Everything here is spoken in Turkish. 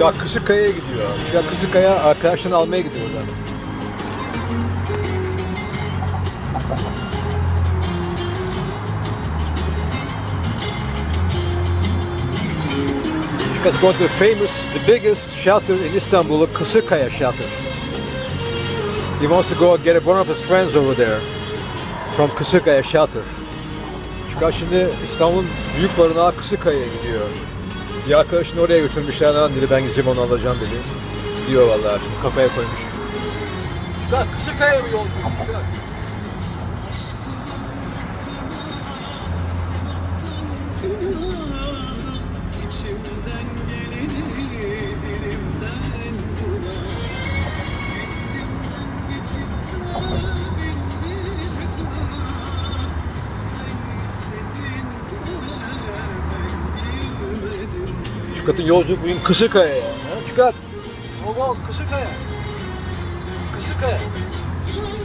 Ya Kısıkkaya'ya gidiyor. Ya Kısıkkaya arkadaşlarını almaya gidiyor oradan. Because going to the famous, the biggest shelter in Istanbul, Kısıkkaya shelter. He wants to go get one of his friends over there from Kısıkkaya shelter. Çünkü şimdi İstanbul'un büyük barınağı Kısıkkaya'ya gidiyor. Bir arkadaşını oraya götürmüşler lan dedi ben gideceğim onu alacağım dedi. Diyor vallahi kafaya koymuş. Çıkar çıkar. İçimden geleni dilimden buna Gönlümden geçip Çıkartın yolculuk bugün Kısıkkaya'ya. Ha? Çıkart. Oğlum Kısıkkaya. Kısıkkaya. Hangimiz